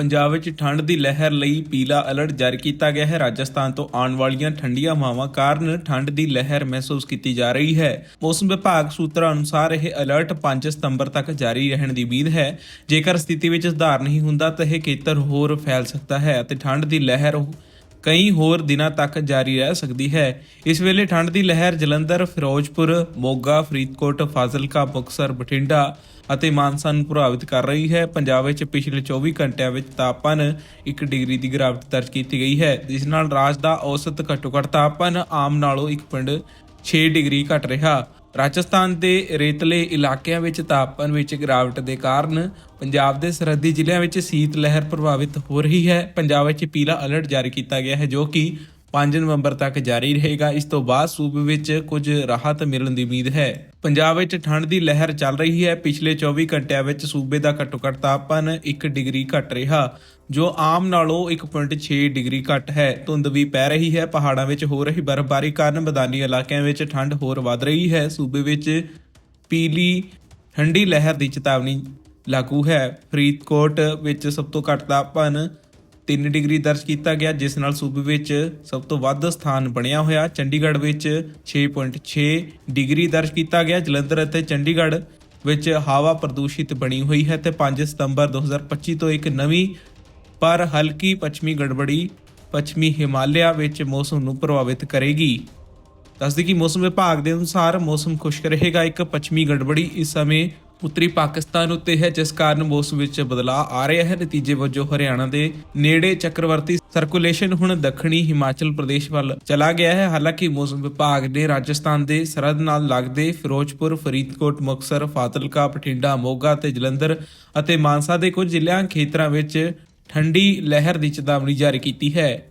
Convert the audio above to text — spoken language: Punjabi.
ਪੰਜਾਬ ਵਿੱਚ ਠੰਡ ਦੀ ਲਹਿਰ ਲਈ ਪੀਲਾ ਅਲਰਟ ਜਾਰੀ ਕੀਤਾ ਗਿਆ ਹੈ। ਰਾਜਸਥਾਨ ਤੋਂ ਆਉਣ ਵਾਲੀਆਂ ਠੰਡੀਆਂ ਹਵਾਵਾਂ ਕਾਰਨ ਠੰਡ ਦੀ ਲਹਿਰ ਮਹਿਸੂਸ ਕੀਤੀ ਜਾ ਰਹੀ ਹੈ। ਮੌਸਮ ਵਿਭਾਗ ਸੂਤਰਾਂ ਅਨੁਸਾਰ ਇਹ ਅਲਰਟ 5 ਸਤੰਬਰ ਤੱਕ ਜਾਰੀ ਰਹਿਣ ਦੀ ਉਮੀਦ ਹੈ। ਜੇਕਰ ਸਥਿਤੀ ਵਿੱਚ ਸੁਧਾਰ ਨਹੀਂ ਹੁੰਦਾ ਤਾਂ ਇਹ ਖੇਤਰ ਹੋਰ ਫੈਲ ਸਕਦਾ ਹੈ ਅਤੇ ਠੰਡ ਦੀ ਲਹਿਰ ਕਈ ਹੋਰ ਦਿਨਾਂ ਤੱਕ ਜਾਰੀ ਰਹਿ ਸਕਦੀ ਹੈ। ਇਸ ਵੇਲੇ ਠੰਡ ਦੀ ਲਹਿਰ ਜਲੰਧਰ, ਫਿਰੋਜ਼ਪੁਰ, ਮੋਗਾ, ਫਰੀਦਕੋਟ, ਫਾਜ਼ਿਲਕਾ, ਮੁਕਤਸਰ, ਬਠਿੰਡਾ ਅਤੇ ਮਾਨਸਾ ਨੂੰ ਪ੍ਰਭਾਵਿਤ ਕਰ ਰਹੀ ਹੈ। ਪੰਜਾਬ ਵਿੱਚ ਪਿਛਲੇ 24 ਘੰਟਿਆਂ ਵਿੱਚ ਤਾਪਮਾਨ 1 ਡਿਗਰੀ ਦੀ ਗਿਰਾਵਟ ਦਰਜ ਕੀਤੀ ਗਈ ਹੈ। ਜਿਸ ਨਾਲ ਰਾਜ ਦਾ ਔਸਤ ਘੱਟੋ-ਘੱਟ ਤਾਪਮਾਨ ਆਮ ਨਾਲੋਂ 1.6 ਡਿਗਰੀ ਘਟ ਰਿਹਾ। ਰਾਜਸਥਾਨ ਦੇ ਰੇਤਲੇ ਇਲਾਕਿਆਂ ਵਿੱਚ ਤਾਪਮਾਨ ਵਿੱਚ ਗਿਰਾਵਟ ਦੇ ਕਾਰਨ ਪੰਜਾਬ ਦੇ ਸਰਹੱਦੀ ਜ਼ਿਲ੍ਹਿਆਂ ਵਿੱਚ ਸੀਤ ਲਹਿਰ ਪ੍ਰਭਾਵਿਤ ਹੋ ਰਹੀ ਹੈ। ਪੰਜਾਬ ਵਿੱਚ ਪੀਲਾ ਅਲਰਟ ਜਾਰੀ ਕੀਤਾ ਗਿਆ ਹੈ, ਜੋ ਕਿ 5 ਨਵੰਬਰ ਤੱਕ ਜਾਰੀ ਰਹੇਗਾ। ਇਸ ਤੋਂ ਬਾਅਦ ਸੂਬੇ ਵਿੱਚ ਕੁਝ ਰਾਹਤ ਮਿਲਣ ਦੀ ਉਮੀਦ ਹੈ। ਪੰਜਾਬ ਵਿੱਚ ਠੰਡ ਦੀ ਲਹਿਰ ਚੱਲ ਰਹੀ ਹੈ। ਪਿਛਲੇ 24 ਘੰਟਿਆਂ ਵਿੱਚ ਸੂਬੇ ਦਾ ਘੱਟੋ-ਘੱਟ ਤਾਪਮਾਨ 1 ਡਿਗਰੀ ਘਟ ਰਿਹਾ, ਜੋ ਆਮ ਨਾਲੋਂ 1.6 ਡਿਗਰੀ ਘੱਟ ਹੈ। ਧੁੰਦ ਵੀ ਪੈ ਰਹੀ ਹੈ। ਪਹਾੜਾਂ ਵਿੱਚ ਹੋ ਰਹੀ ਬਰਫ਼ਬਾਰੀ ਕਾਰਨ ਮੈਦਾਨੀ ਇਲਾਕਿਆਂ ਵਿੱਚ ਠੰਡ ਹੋਰ ਵੱਧ ਰਹੀ ਹੈ। ਸੂਬੇ ਵਿੱਚ ਪੀਲੀ ਠੰਡੀ ਲਹਿਰ ਦੀ ਚੇਤਾਵਨੀ ਲਾਗੂ ਹੈ। ਫਰੀਦਕੋਟ ਵਿੱਚ ਸਭ ਤੋਂ ਘੱਟ ਤਾਪਮਾਨ 3 ਡਿਗਰੀ ਦਰਜ ਕੀਤਾ ਗਿਆ, ਜਿਸ ਨਾਲ ਸੂਬੇ ਵਿੱਚ ਸਭ ਤੋਂ ਵੱਧ ਸਥਾਨ ਬਣਿਆ ਹੋਇਆ। ਚੰਡੀਗੜ੍ਹ ਵਿੱਚ 6.6 ਡਿਗਰੀ ਦਰਜ ਕੀਤਾ ਗਿਆ। ਜਲੰਧਰ ਅਤੇ ਚੰਡੀਗੜ੍ਹ ਵਿੱਚ ਹਵਾ ਪ੍ਰਦੂਸ਼ਿਤ ਬਣੀ ਹੋਈ ਹੈ ਤੇ 5 ਸਤੰਬਰ 2025 ਤੋਂ ਇੱਕ ਨਵੀਂ ਪਰ ਹਲਕੀ ਪੱਛਮੀ ਗੜਬੜੀ ਪੱਛਮੀ ਹਿਮਾਲਿਆ ਵਿੱਚ ਮੌਸਮ ਨੂੰ ਪ੍ਰਭਾਵਿਤ ਕਰੇਗੀ। ਦੱਸਦੀ ਕਿ ਮੌਸਮ ਵਿਭਾਗ ਦੇ ਅਨੁਸਾਰ ਮੌਸਮ ਖੁਸ਼ਕ ਰਹੇਗਾ। ਇੱਕ ਪੱਛਮੀ ਗੜਬੜੀ ਇਸ ਸਮੇਂ ਉੱਤਰੀ ਪਾਕਿਸਤਾਨ ਉੱਤੇ ਹੈ, ਜਿਸ ਕਾਰਨ ਮੌਸਮ ਵਿੱਚ ਬਦਲਾਅ ਆ ਰਿਹਾ ਹੈ। ਨਤੀਜੇ ਵਜੋਂ ਹਰਿਆਣਾ ਦੇ ਨੇੜੇ ਚੱਕਰਵਰਤੀ ਸਰਕੂਲੇਸ਼ਨ ਹੁਣ ਦੱਖਣੀ ਹਿਮਾਚਲ ਪ੍ਰਦੇਸ਼ ਵੱਲ ਚਲਾ ਗਿਆ ਹੈ। ਹਾਲਾਂਕਿ ਮੌਸਮ ਵਿਭਾਗ ਨੇ ਰਾਜਸਥਾਨ ਦੇ ਸਰਹੱਦ ਨਾਲ ਲੱਗਦੇ ਫਿਰੋਜ਼ਪੁਰ, ਫਰੀਦਕੋਟ, ਮੁਕਤਸਰ, ਫਾਤਿਲਕਾ, ਬਠਿੰਡਾ, ਮੋਗਾ ਤੇ ਜਲੰਧਰ ਅਤੇ ਮਾਨਸਾ ਦੇ ਕੁਝ ਜ਼ਿਲ੍ਹਿਆਂ ਖੇਤਰਾਂ ਵਿੱਚ ਠੰਡੀ ਲਹਿਰ ਦੀ ਚੇਤਾਵਨੀ ਜਾਰੀ ਕੀਤੀ ਹੈ।